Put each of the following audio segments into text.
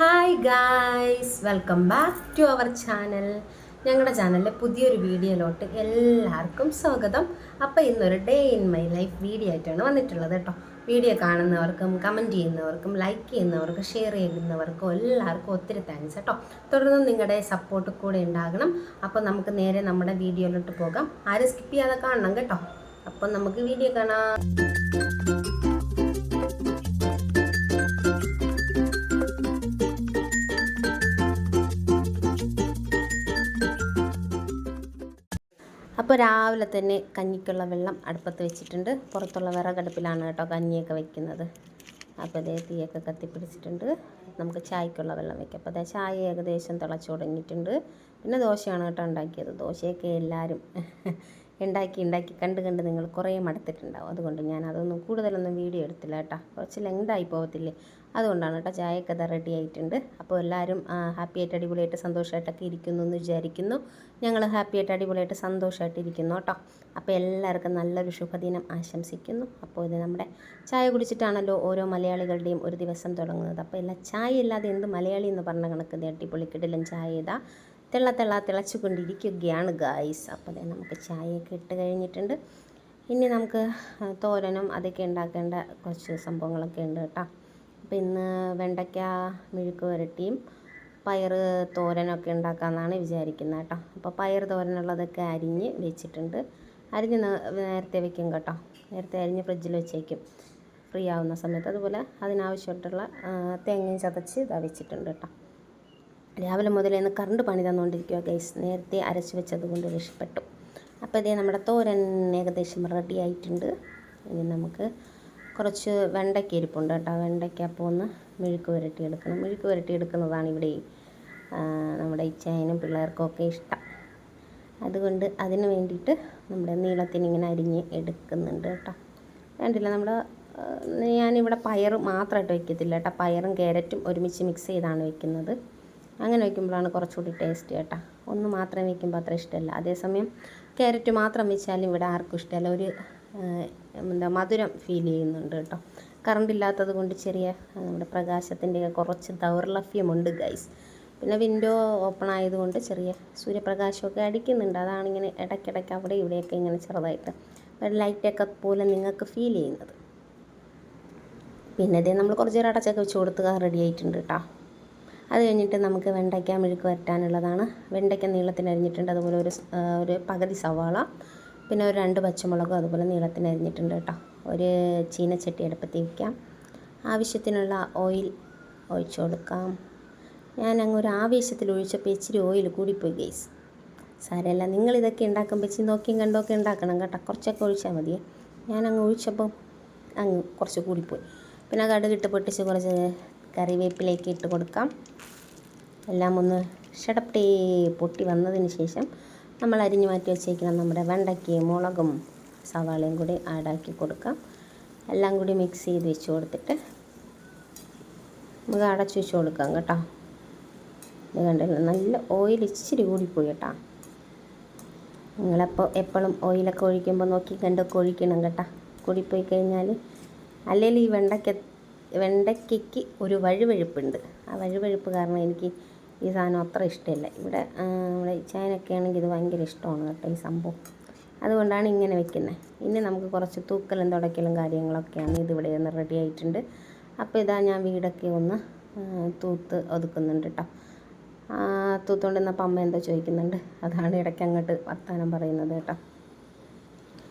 Hi guys welcome back to our channel ഞങ്ങളുടെ ചാനലിലെ പുതിയൊരു വീഡിയോയിലോട്ട് എല്ലാവർക്കും സ്വാഗതം. അപ്പോൾ ഇന്നൊരു day in my life video ആയിട്ടാണ് വന്നിട്ടുള്ളത് കേട്ടോ. വീഡിയോ കാണുന്നവർക്കും കമന്റ് ചെയ്യുന്നവർക്കും ലൈക്ക് ചെയ്യുന്നവർക്കും ഷെയർ ചെയ്യുന്നവർക്കും എല്ലാവർക്കും ഒത്തിരി താങ്ക്സ് കേട്ടോ. തുടർന്ന് നിങ്ങളുടെ സപ്പോർട്ട് കൂടെ ഉണ്ടാകണം. അപ്പോൾ നമുക്ക് നേരെ നമ്മുടെ വീഡിയോയിലോട്ട് പോകാം. ആരും സ്കിപ്പ് ചെയ്യാതെ കാണണം കേട്ടോ. അപ്പം നമുക്ക് വീഡിയോ കാണാം. അപ്പോൾ രാവിലെ തന്നെ കഞ്ഞിക്കുള്ള വെള്ളം അടുപ്പത്ത് വെച്ചിട്ടുണ്ട്. പുറത്തുള്ള വിറകടുപ്പിലാണ് കേട്ടോ കഞ്ഞിയൊക്കെ വെക്കുന്നത്. അപ്പോൾ അതേ തീയൊക്കെ കത്തിപ്പിടിച്ചിട്ടുണ്ട്. നമുക്ക് ചായക്കുള്ള വെള്ളം വെക്കാം. അപ്പോൾ അതേ ചായ ഏകദേശം തിളച്ചു തുടങ്ങിയിട്ടുണ്ട്. പിന്നെ ദോശയാണ് കേട്ടോ ഉണ്ടാക്കിയത്. ദോശയൊക്കെ എല്ലാവരും ഉണ്ടാക്കി ഉണ്ടാക്കി കണ്ട് കണ്ട് നിങ്ങൾ കുറേ മടുത്തിട്ടുണ്ടാവും. അതുകൊണ്ട് ഞാൻ അതൊന്നും കൂടുതലൊന്നും വീഡിയോ എടുത്തില്ല കേട്ടോ. കുറച്ച് ലെങ്തായി പോകത്തില്ലേ അതുകൊണ്ടാണ് കേട്ടോ ചായയൊക്കെ അത് റെഡി ആയിട്ടുണ്ട്. അപ്പോൾ എല്ലാവരും ഹാപ്പി ആയിട്ട് അടിപൊളിയായിട്ട് സന്തോഷമായിട്ടൊക്കെ ഇരിക്കുന്നു എന്ന് വിചാരിക്കുന്നു. ഞങ്ങൾ ഹാപ്പി ആയിട്ട് അടിപൊളിയായിട്ട് സന്തോഷമായിട്ട് ഇരിക്കുന്നു കേട്ടോ. അപ്പോൾ എല്ലാവർക്കും നല്ലൊരു ശുഭദിനം ആശംസിക്കുന്നു. അപ്പോൾ ഇത് നമ്മുടെ ചായ കുടിച്ചിട്ടാണല്ലോ ഓരോ മലയാളികളുടെയും ഒരു ദിവസം തുടങ്ങുന്നത്. അപ്പോൾ എല്ലാ ചായ ഇല്ലാതെ എന്ത് മലയാളി എന്ന് പറഞ്ഞ കണക്ക് അടിപൊളി കിടലും ചായ ഇതാ. തെള്ള തെള്ള തിളച്ചുകൊണ്ടിരിക്കുകയാണ് ഗായ്സ് അപ്പോൾ അതെ നമുക്ക് ചായയൊക്കെ ഇട്ട് കഴിഞ്ഞിട്ടുണ്ട്. ഇനി നമുക്ക് തോരനും അതൊക്കെ ഉണ്ടാക്കേണ്ട കുറച്ച് സംഭവങ്ങളൊക്കെ ഉണ്ട് കേട്ടോ. അപ്പോൾ ഇന്ന് വെണ്ടയ്ക്ക മെഴുക്ക് വരട്ടിയും പയർ തോരനൊക്കെ ഉണ്ടാക്കാമെന്നാണ് വിചാരിക്കുന്നത് കേട്ടോ. അപ്പോൾ പയർ തോരനുള്ളതൊക്കെ അരിഞ്ഞ് വെച്ചിട്ടുണ്ട്. അരിഞ്ഞ് നേരത്തെ വെക്കും കേട്ടോ. നേരത്തെ അരിഞ്ഞ് ഫ്രിഡ്ജിൽ വെച്ചേക്കും. ഫ്രീ ആവുന്ന സമയത്ത്. അതുപോലെ അതിനാവശ്യമായിട്ടുള്ള തേങ്ങയും ചതച്ച് ഇതാ വെച്ചിട്ടുണ്ട് കേട്ടോ. രാവിലെ മുതൽ ഇന്ന് കറണ്ട് പണി തന്നുകൊണ്ടിരിക്കുക ഗൈസ് നേരത്തെ അരച്ച് വെച്ചത് കൊണ്ട് രക്ഷപ്പെട്ടു. അപ്പോൾ ഇതേ നമ്മുടെ തോരൻ ഏകദേശം റെഡി ആയിട്ടുണ്ട്. ഇനി നമുക്ക് കുറച്ച് വെണ്ടയ്ക്ക ഇരിപ്പുണ്ട് കേട്ടോ. വെണ്ടയ്ക്ക അപ്പോൾ ഒന്ന് മെഴുക്ക് പുരട്ടി എടുക്കണം. മെഴുക്ക് പുരട്ടി എടുക്കുന്നതാണ് ഇവിടെ നമ്മുടെ ഇച്ചായനും പിള്ളേർക്കൊക്കെ ഇഷ്ടം. അതുകൊണ്ട് അതിന് വേണ്ടിയിട്ട് നമ്മുടെ നീളത്തിന് ഇങ്ങനെ അരിഞ്ഞ് എടുക്കുന്നുണ്ട് കേട്ടോ. വേണ്ടില്ല നമ്മുടെ ഞാനിവിടെ പയർ മാത്രമായിട്ട് വയ്ക്കത്തില്ല കേട്ടോ. പയറും ക്യാരറ്റും ഒരുമിച്ച് മിക്സ് ചെയ്താണ് വെക്കുന്നത്. അങ്ങനെ വയ്ക്കുമ്പോഴാണ് കുറച്ചുകൂടി ടേസ്റ്റ് കേട്ടോ. ഒന്ന് മാത്രം വയ്ക്കുമ്പോൾ അത്ര ഇഷ്ടമല്ല. അതേസമയം ക്യാരറ്റ് മാത്രം വെച്ചാലും ഇവിടെ ആർക്കും ഇഷ്ടമല്ല. ഒരു എന്താ മധുരം ഫീൽ ചെയ്യുന്നുണ്ട് കേട്ടോ. കറണ്ട് ഇല്ലാത്തത് കൊണ്ട് ചെറിയ നമ്മുടെ പ്രകാശത്തിന്റെ കുറച്ച് ദൗർലഭ്യമുണ്ട് ഗൈസ് പിന്നെ വിൻഡോ ഓപ്പൺ ആയതുകൊണ്ട് ചെറിയ സൂര്യപ്രകാശമൊക്കെ അടിക്കുന്നുണ്ട്. അതാണിങ്ങനെ ഇടയ്ക്കിടയ്ക്ക് അവിടെ ഇവിടെയൊക്കെ ഇങ്ങനെ ചെറുതായിട്ട് ഒരു ലൈറ്റൊക്കെ പോലെ നിങ്ങൾക്ക് ഫീൽ ചെയ്യുന്നത്. പിന്നെ ഇതേ നമ്മൾ കുറച്ച് നേരം അടച്ചൊക്കെ വെച്ച് കൊടുത്ത് റെഡി ആയിട്ടുണ്ട് കേട്ടോ. അത് കഴിഞ്ഞിട്ട് നമുക്ക് വെണ്ടയ്ക്ക മെഴുക്ക് വരട്ടാനുള്ളതാണ്. വെണ്ടയ്ക്ക നീളത്തിന് അരിഞ്ഞിട്ടുണ്ട്. അതുപോലെ ഒരു ഒരു പകുതി സവാള. പിന്നെ ഒരു രണ്ട് പച്ചമുളകും അതുപോലെ നീളത്തിന് അരിഞ്ഞിട്ടുണ്ട് കേട്ടോ. ഒരു ചീനച്ചട്ടി അടുപ്പത്ത് വയ്ക്കാം ആവശ്യത്തിനുള്ള ഓയിൽ ഒഴിച്ചു കൊടുക്കാം. ഞാൻ അങ്ങ് ഒരു ആവേശത്തിൽ ഒഴിച്ചപ്പോൾ ഇച്ചിരി ഓയിൽ കൂടിപ്പോയി ഗെയ്സ് സാരമല്ല നിങ്ങളിതൊക്കെ ഉണ്ടാക്കുമ്പോൾ ഇച്ചിരി നോക്കിയും കണ്ടൊക്കെ ഉണ്ടാക്കണം കേട്ടോ. കുറച്ചൊക്കെ ഒഴിച്ചാൽ മതി. ഞാൻ അങ്ങ് ഒഴിച്ചപ്പോൾ അങ്ങ് കുറച്ച് കൂടിപ്പോയി. പിന്നെ കടുകിട്ട് പൊട്ടിച്ച് കുറച്ച് കറിവേപ്പിലേക്ക് ഇട്ട് കൊടുക്കാം. എല്ലാം ഒന്ന് ഷടപ്ടേ പൊട്ടി വന്നതിന് ശേഷം നമ്മൾ അരിഞ്ഞു മാറ്റി വെച്ചേക്കുന്ന നമ്മുടെ വെണ്ടയ്ക്കയും മുളകും സവാളയും കൂടി ആഡാക്കി കൊടുക്കാം. എല്ലാം കൂടി മിക്സ് ചെയ്ത് വെച്ച് കൊടുത്തിട്ട് നമുക്ക് അടച്ചു വെച്ച് കൊടുക്കാം കേട്ടോ. ഇത് കണ്ടല്ലോ? നല്ല ഓയിൽ ഇച്ചിരി കൂടിപ്പോയി കേട്ടോ. നിങ്ങളപ്പോൾ എപ്പോഴും ഓയിലൊക്കെ ഒഴിക്കുമ്പോൾ നോക്കി കണ്ടൊക്കെ ഒഴിക്കണം കേട്ടോ. കൂടിപ്പോയി കഴിഞ്ഞാൽ അല്ലെങ്കിൽ ഈ വെണ്ടയ്ക്ക വെണ്ടയ്ക്കയ്ക്ക് ഒരു വഴുവഴുപ്പുണ്ട്. ആ വഴുവഴുപ്പ് കാരണം എനിക്ക് ഈ സാധനം അത്ര ഇഷ്ടമില്ല. ഇവിടെ നമ്മുടെ ചായനൊക്കെ ആണെങ്കിൽ ഇത് ഭയങ്കര ഇഷ്ടമാണ് കേട്ടോ ഈ സംഭവം. അതുകൊണ്ടാണ് ഇങ്ങനെ വെക്കുന്നത് ഇനി നമുക്ക് കുറച്ച് തൂക്കലും തുടക്കലും കാര്യങ്ങളൊക്കെയാണ് ഇതിവിടെ ഒന്ന് റെഡി ആയിട്ടുണ്ട്. അപ്പോൾ ഇതാ ഞാൻ വീടൊക്കെ ഒന്ന് തൂത്ത് ഒതുക്കുന്നുണ്ട് കേട്ടോ തൂത്തുകൊണ്ടിരുന്നപ്പോൾ അമ്മ എന്തോ ചോദിക്കുന്നുണ്ട്. അതാണ് ഇടയ്ക്ക് അങ്ങോട്ട് വർത്താനം പറയുന്നത് കേട്ടോ.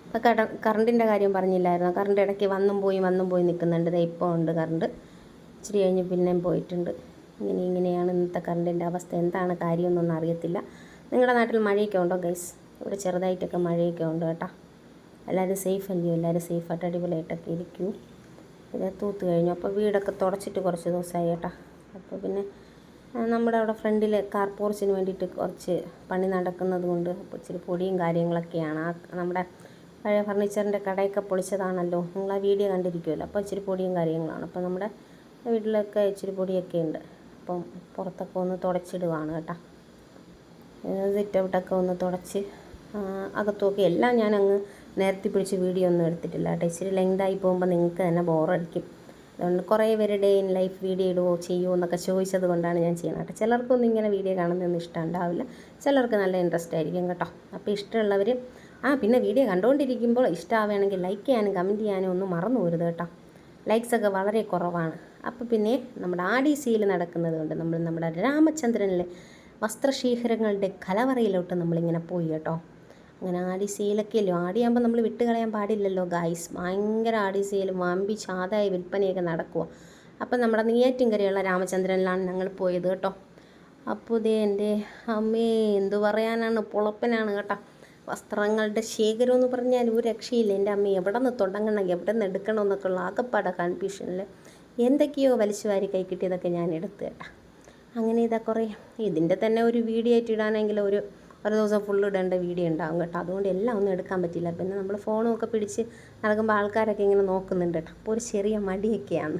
ഇപ്പോൾ കട കറണ്ടിന്റെ കാര്യം പറഞ്ഞില്ലായിരുന്നു? കറണ്ട് ഇടയ്ക്ക് വന്നും പോയി വന്നും പോയി നിൽക്കുന്നുണ്ട് ഇപ്പോൾ ഉണ്ട് കറണ്ട്. ഇച്ചിരി കഴിഞ്ഞ് പിന്നെയും പോയിട്ടുണ്ട്. ഇങ്ങനെ ഇങ്ങനെയാണ് ഇന്നത്തെ കറണ്ടിന്റെ അവസ്ഥ. എന്താണ് കാര്യമൊന്നും അറിയത്തില്ല. നിങ്ങളുടെ നാട്ടിൽ മഴയൊക്കെ ഉണ്ടോ ഗൈസ്? ഇവിടെ ചെറുതായിട്ടൊക്കെ മഴയൊക്കെ ഉണ്ട് കേട്ടോ. എല്ലാവരും സേഫ് അല്ലയോ? എല്ലാവരും സേഫായിട്ട് അടിപൊളിയായിട്ടൊക്കെ ഇരിക്കൂ. ഇത് തൂത്ത് കഴിഞ്ഞു. അപ്പോൾ വീടൊക്കെ തുടച്ചിട്ട് കുറച്ച് ദിവസമായി കേട്ടോ. അപ്പോൾ പിന്നെ നമ്മുടെ അവിടെ ഫ്രണ്ടിൽ കാർ പോർച്ചിന് വേണ്ടിയിട്ട് കുറച്ച് പണി നടക്കുന്നത് കൊണ്ട് ഇച്ചിരി പൊടിയും കാര്യങ്ങളൊക്കെയാണ്. ആ നമ്മുടെ പഴയ ഫർണിച്ചറിന്റെ കടയൊക്കെ പൊളിച്ചതാണല്ലോ. നിങ്ങൾ ആ വീഡിയോ കണ്ടിരിക്കുമല്ലോ അപ്പോൾ ഇച്ചിരി പൊടിയും കാര്യങ്ങളാണ്. അപ്പോൾ നമ്മുടെ വീട്ടിലൊക്കെ ഇച്ചിരി പൊടിയൊക്കെ ഉണ്ട്. അപ്പം പുറത്തൊക്കെ ഒന്ന് തുടച്ചിടുവാണ് കേട്ടോ. സിറ്റ് ഔട്ടൊക്കെ ഒന്ന് തുടച്ച് അകത്തുമൊക്കെ എല്ലാം ഞാൻ അങ്ങ് നേരത്തെ പിടിച്ച് വീഡിയോ ഒന്നും എടുത്തിട്ടില്ല കേട്ടോ. ഇച്ചിരി ലെങ്തായി പോകുമ്പോൾ നിങ്ങൾക്ക് തന്നെ ബോറടിക്കും. അതുകൊണ്ട് കുറേ പേര് ഡേ ഇൻ ലൈഫ് വീഡിയോ ഇടുവോ ചെയ്യുമോ എന്നൊക്കെ ചോദിച്ചത് കൊണ്ടാണ് ഞാൻ ചെയ്യുന്നത് കേട്ടോ. ചിലർക്കൊന്നും ഇങ്ങനെ വീഡിയോ കാണുന്നതൊന്നും ഇഷ്ടമുണ്ടാവില്ല ചിലർക്ക് നല്ല ഇൻട്രസ്റ്റ് ആയിരിക്കും കേട്ടോ. അപ്പോൾ ഇഷ്ടമുള്ളവർ ആ പിന്നെ വീഡിയോ കണ്ടുകൊണ്ടിരിക്കുമ്പോൾ ഇഷ്ടമാവുകയാണെങ്കിൽ ലൈക്ക് ചെയ്യാനും കമന്റ് ചെയ്യാനും ഒന്നും മറന്നു പോരുത് കേട്ടോ. ലൈക്സൊക്കെ വളരെ കുറവാണ്. അപ്പോൾ പിന്നെ നമ്മുടെ ആഡിസിയിൽ നടക്കുന്നത് കൊണ്ട് നമ്മൾ നമ്മുടെ രാമചന്ദ്രനിലെ വസ്ത്രശേഖരങ്ങളുടെ കലവറയിലോട്ട് നമ്മളിങ്ങനെ പോയി കേട്ടോ. അങ്ങനെ ആടി സെയിലൊക്കെയല്ലോ ആടിയാകുമ്പോൾ നമ്മൾ വിട്ട് കളയാൻ പാടില്ലല്ലോ ഗായ്സ് ഭയങ്കര ആടി സെയിൽ വമ്പി ചാതായ വിൽപ്പനയൊക്കെ നടക്കുക അപ്പം നമ്മുടെ നെയ്യാറ്റിൻകരയുള്ള രാമചന്ദ്രനിലാണ് ഞങ്ങൾ പോയത് കേട്ടോ. അപ്പോൾ ഇതേ എന്റെ അമ്മേ എന്തു പറയാനാണ്? പൊളപ്പനാണ് കേട്ടോ. വസ്ത്രങ്ങളുടെ ശേഖരം എന്ന് പറഞ്ഞാൽ ഒരു രക്ഷയില്ല. എന്റെ അമ്മ എവിടെ നിന്ന് തുടങ്ങണം എവിടെ നിന്ന് എടുക്കണം എന്നൊക്കെ ഉള്ള ആകപ്പാട കൺഫ്യൂഷനിൽ എന്തൊക്കെയോ വലിച്ചു വാരി കൈ കിട്ടിയതൊക്കെ ഞാൻ എടുത്തു കേട്ടാ. അങ്ങനെ ഇതാ കുറേ. ഇതിന്റെ തന്നെ ഒരു വീഡിയോ ആയിട്ട് ഇടാനെങ്കിൽ ഒരു ഒരു ദിവസം ഫുൾ ഇടേണ്ട വീഡിയോ ഉണ്ടാകും കേട്ടോ. അതുകൊണ്ട് എല്ലാം ഒന്നും എടുക്കാൻ പറ്റില്ല പിന്നെ നമ്മൾ ഫോണും ഒക്കെ പിടിച്ച് നടക്കുമ്പോൾ ആൾക്കാരൊക്കെ ഇങ്ങനെ നോക്കുന്നുണ്ട് കേട്ടോ. അപ്പോൾ ഒരു ചെറിയ മടിയൊക്കെയാണ്.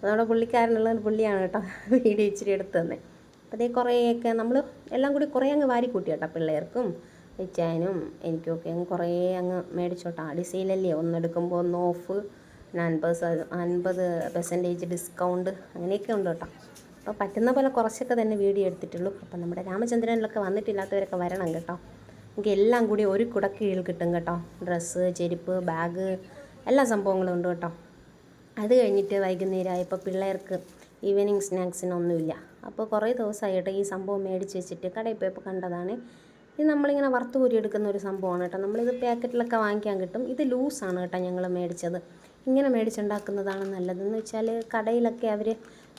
നമ്മുടെ പുള്ളിക്കാരനുള്ള പുള്ളിയാണ് കേട്ടോ വീഡിയോ ഇച്ചിരി എടുത്തു തന്നെ. അപ്പോൾ അതേ കുറേയൊക്കെ നമ്മൾ എല്ലാം കൂടി കുറേ അങ്ങ് വാരി കൂട്ടി കേട്ടോ പിള്ളേർക്കും. വെച്ചാനും എനിക്കൊക്കെ അങ്ങ് കുറേ അങ്ങ് മേടിച്ചോട്ടാ. ഡിസൈലല്ലേ? ഒന്നെടുക്കുമ്പോൾ ഒന്ന് ഓഫ്. അൻപത് അൻപത് പെർസെന്റേജ് ഡിസ്കൗണ്ട് അങ്ങനെയൊക്കെ ഉണ്ട് കേട്ടോ. അപ്പോൾ പറ്റുന്ന പോലെ കുറച്ചൊക്കെ തന്നെ വീഡിയോ എടുത്തിട്ടുള്ളൂ. അപ്പം നമ്മുടെ രാമചന്ദ്രനിലൊക്കെ വന്നിട്ടില്ലാത്തവരൊക്കെ വരണം കേട്ടോ. നമുക്ക് എല്ലാം കൂടി ഒരു കുടക്കീഴിൽ കിട്ടും കേട്ടോ. ഡ്രസ്സ് ചെരുപ്പ് ബാഗ് എല്ലാ സംഭവങ്ങളും ഉണ്ട് കേട്ടോ. അത് കഴിഞ്ഞിട്ട് വൈകുന്നേരം ആയപ്പോൾ പിള്ളേർക്ക് ഈവനിങ് സ്നാക്സിനൊന്നുമില്ല അപ്പോൾ കുറേ ദിവസമായിട്ട് ഈ സംഭവം മേടിച്ച് വെച്ചിട്ട് കടയിൽ പോയപ്പോൾ കണ്ടതാണ് ഇത് നമ്മളിങ്ങനെ വറുത്ത് കോരി എടുക്കുന്ന ഒരു സംഭവമാണ് കേട്ടോ. നമ്മളിത് പാക്കറ്റിലൊക്കെ വാങ്ങിക്കാൻ കിട്ടും. ഇത് ലൂസാണ് കേട്ടോ ഞങ്ങൾ മേടിച്ചത്. ഇങ്ങനെ മേടിച്ചുണ്ടാക്കുന്നതാണ് നല്ലതെന്ന് വെച്ചാൽ കടയിലൊക്കെ അവർ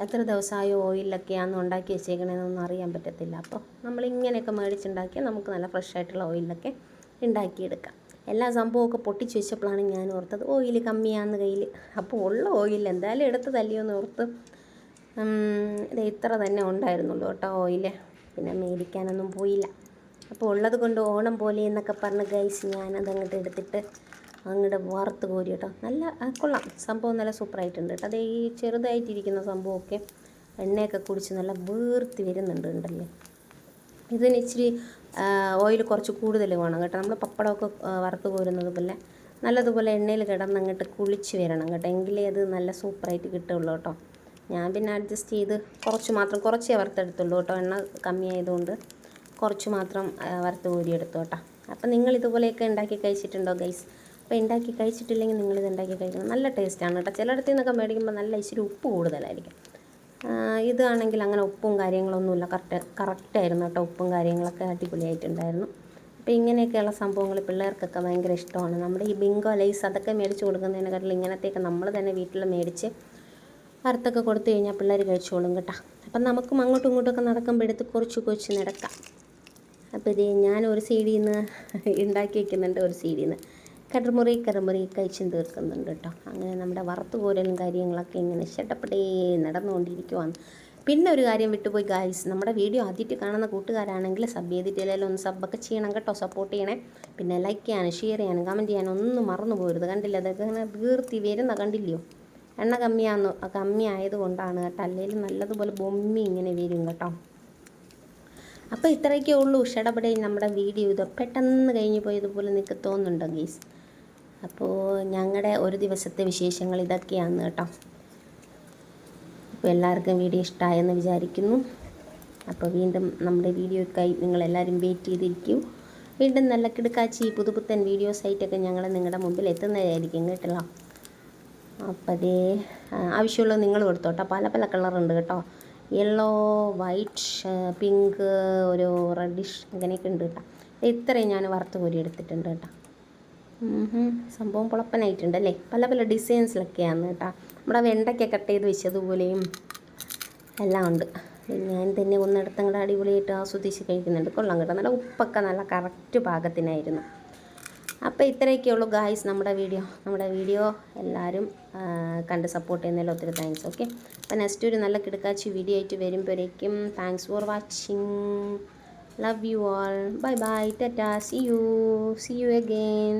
എത്ര ദിവസമായ ഓയിലൊക്കെയാണ് ഉണ്ടാക്കി വെച്ചേക്കണതെന്നൊന്നും അറിയാൻ പറ്റത്തില്ല. അപ്പോൾ നമ്മളിങ്ങനെയൊക്കെ മേടിച്ചുണ്ടാക്കിയാൽ നമുക്ക് നല്ല ഫ്രഷ് ആയിട്ടുള്ള ഓയിലൊക്കെ ഉണ്ടാക്കിയെടുക്കാം. എല്ലാ സംഭവമൊക്കെ പൊട്ടിച്ച് വെച്ചപ്പോഴാണ് ഞാൻ ഓർത്തത് ഓയിൽ കമ്മിയാന്ന് കയ്യിൽ അപ്പോൾ ഉള്ള ഓയിൽ എന്തായാലും എടുത്ത് തല്ലിയൊന്ന് ഓർത്ത് ഇത് ഇത്ര തന്നെ ഉണ്ടായിരുന്നുള്ളൂ കേട്ടോ ഓയിൽ പിന്നെ മേടിക്കാനൊന്നും പോയില്ല. അപ്പോൾ ഉള്ളത് കൊണ്ട് ഓണം പോലെ എന്നൊക്കെ പറഞ്ഞ് ഗൈസ് ഞാൻ അങ്ങോട്ട് എടുത്തിട്ട് അങ്ങോട്ട് വറുത്ത് കോരി കേട്ടോ. നല്ല കൊള്ളാം. സംഭവം നല്ല സൂപ്പറായിട്ടുണ്ട് കേട്ടോ. അത് ഈ ചെറുതായിട്ടിരിക്കുന്ന സംഭവമൊക്കെ എണ്ണയൊക്കെ കുടിച്ച് നല്ല വീർത്തി വരുന്നുണ്ട് ഉണ്ടല്ലേ. ഇതിന് ഇച്ചിരി ഓയിൽ കുറച്ച് കൂടുതൽ വേണം കേട്ടോ. നമ്മൾ പപ്പടമൊക്കെ വറുത്ത് കോരുന്നത് പോലെ നല്ലതുപോലെ എണ്ണയിൽ കിടന്ന് അങ്ങോട്ട് കുളിച്ച് വരണം കേട്ടോ. എങ്കിലേ അത് നല്ല സൂപ്പറായിട്ട് കിട്ടുള്ളൂ കേട്ടോ. ഞാൻ പിന്നെ അഡ്ജസ്റ്റ് ചെയ്ത് കുറച്ച് മാത്രം കുറച്ചേ വറുത്തെടുത്തുള്ളൂ കേട്ടോ. എണ്ണ കമ്മിയായതുകൊണ്ട്. കുറച്ച് മാത്രം വറുത്ത് കോരിയെടുത്തു കേട്ടോ. അപ്പം നിങ്ങൾ ഇതുപോലെയൊക്കെ ഉണ്ടാക്കി കഴിച്ചിട്ടുണ്ടോ ഗൈസ് അപ്പോൾ ഉണ്ടാക്കി കഴിച്ചിട്ടില്ലെങ്കിൽ നിങ്ങളിത് ഉണ്ടാക്കി കഴിക്കണം. നല്ല ടേസ്റ്റാണ് കേട്ടോ. ചിലയിടത്തു നിന്നൊക്കെ മേടിക്കുമ്പോൾ നല്ല ഇച്ചിരി ഉപ്പ് കൂടുതലായിരിക്കും. ഇതാണെങ്കിൽ അങ്ങനെ ഉപ്പും കാര്യങ്ങളൊന്നുമില്ല. കറക്റ്റ് കറക്റ്റായിരുന്നു കേട്ടോ. ഉപ്പും കാര്യങ്ങളൊക്കെ അടിപൊളിയായിട്ടുണ്ടായിരുന്നു. അപ്പോൾ ഇങ്ങനെയൊക്കെയുള്ള സംഭവങ്ങൾ പിള്ളേർക്കൊക്കെ ഭയങ്കര ഇഷ്ടമാണ്. നമ്മുടെ ഈ ബിങ്കോ ലൈസ് അതൊക്കെ മേടിച്ച് കൊടുക്കുന്നതിനെക്കാട്ടിൽ ഇങ്ങനത്തെയൊക്കെ നമ്മൾ തന്നെ വീട്ടിൽ മേടിച്ച് വറുത്തൊക്കെ കൊടുത്തു കഴിഞ്ഞാൽ പിള്ളേർ കഴിച്ചോളും കേട്ടോ. അപ്പം നമുക്കും അങ്ങോട്ടും ഇങ്ങോട്ടൊക്കെ നടക്കുമ്പോൾ എടുത്ത് കുറച്ച് കുറച്ച് നടക്കാം. അപ്പോൾ ഇത് ഞാൻ ഒരു സൈഡിൽ നിന്ന് ഉണ്ടാക്കി വയ്ക്കുന്നുണ്ട് ഒരു സൈഡിൽ നിന്ന് കടമുറി കടമുറി കഴിച്ചും തീർക്കുന്നുണ്ട് കേട്ടോ അങ്ങനെ നമ്മുടെ വറുത്ത് കോരലും കാര്യങ്ങളൊക്കെ ഇങ്ങനെ ഇഷ്ടപ്പെട്ടേ നടന്നുകൊണ്ടിരിക്കുവാണ്. പിന്നെ ഒരു കാര്യം വിട്ടുപോയി ഗായ്സ് നമ്മുടെ വീഡിയോ ആദ്യമായിട്ട് കാണുന്ന കൂട്ടുകാരാണെങ്കിൽ സബ് ചെയ്തിട്ടില്ലെങ്കിലും ഒന്ന് സബ്ബൊക്കെ ചെയ്യണം കേട്ടോ. സപ്പോർട്ട് ചെയ്യണേ. പിന്നെ ലൈക്ക് ചെയ്യാനും ഷെയർ ചെയ്യാനും കമന്റ് ചെയ്യാനും ഒന്നും മറന്നു പോരുത്. കണ്ടില്ല? അതൊക്കെ ഇങ്ങനെ വീർത്തി വരുന്ന കണ്ടില്ലയോ? എണ്ണ കമ്മിയാന്ന് കമ്മിയായത് കൊണ്ടാണ് കേട്ടോ. അല്ലെങ്കിൽ നല്ലതുപോലെ ബൊമ്മി ഇങ്ങനെ വരും കേട്ടോ. അപ്പോൾ ഇത്രയൊക്കെ ഉള്ളൂ ഉഷടപടെ നമ്മുടെ വീഡിയോ ഇത് പെട്ടെന്ന് കഴിഞ്ഞ് പോയതുപോലെ നിങ്ങൾക്ക് തോന്നുന്നുണ്ടോ ഗീസ്? അപ്പോൾ ഞങ്ങളുടെ ഒരു ദിവസത്തെ വിശേഷങ്ങൾ ഇതൊക്കെയാണ് കേട്ടോ. അപ്പോൾ എല്ലാവർക്കും വീഡിയോ ഇഷ്ടമായെന്ന് വിചാരിക്കുന്നു. അപ്പോൾ വീണ്ടും നമ്മുടെ വീഡിയോക്കായി നിങ്ങളെല്ലാവരും വെയിറ്റ് ചെയ്തിരിക്കും. വീണ്ടും നല്ല കിടക്കാച്ചി പുതുപുത്തൻ വീഡിയോസ് ആയിട്ടൊക്കെ ഞങ്ങൾ നിങ്ങളുടെ മുമ്പിൽ എത്തുന്നതായിരിക്കും കേട്ടല്ലോ അപ്പോൾ അതേ ആവശ്യമുള്ളത് നിങ്ങൾ കൊടുത്തോട്ടോ. പല പല കളറുണ്ട് കേട്ടോ. യെല്ലോ വൈറ്റ് പിങ്ക് ഒരു റെഡിഷ് അങ്ങനെയൊക്കെ ഉണ്ട് കേട്ടോ ഇത്രയും ഞാൻ വറുത്ത് കോരി എടുത്തിട്ടുണ്ട് കേട്ടോ സംഭവം പുളപ്പനായിട്ടുണ്ട് അല്ലേ? പല പല ഡിസൈൻസിലൊക്കെയാണ് കേട്ടോ നമ്മുടെ വെണ്ടയ്ക്ക കട്ട് ചെയ്ത് വെച്ചതുപോലെയും എല്ലാം ഉണ്ട്. ഞാൻ തന്നെ ഒന്നിടത്തും കൂടെ അടിപൊളിയായിട്ട് ആസ്വദിച്ച് കഴിക്കുന്നുണ്ട്. കൊള്ളാം കേട്ടോ. നല്ല ഉപ്പൊക്കെ നല്ല കറക്റ്റ് പാകത്തിനായിരുന്നു. അപ്പോൾ ഇത്രയൊക്കെ ഉള്ളൂ ഗായ്സ് നമ്മുടെ വീഡിയോ നമ്മുടെ വീഡിയോ എല്ലാവരും കണ്ട് സപ്പോർട്ട് ചെയ്യുന്നതിൽ ഒത്തിരി താങ്ക്സ് ഓക്കെ അപ്പോൾ നെക്സ്റ്റ് ഒരു നല്ല കിടക്കാച്ചി വീഡിയോ ആയിട്ട് വരുമ്പോഴേക്കും thanks for watching love you all bye bye tata see you see you again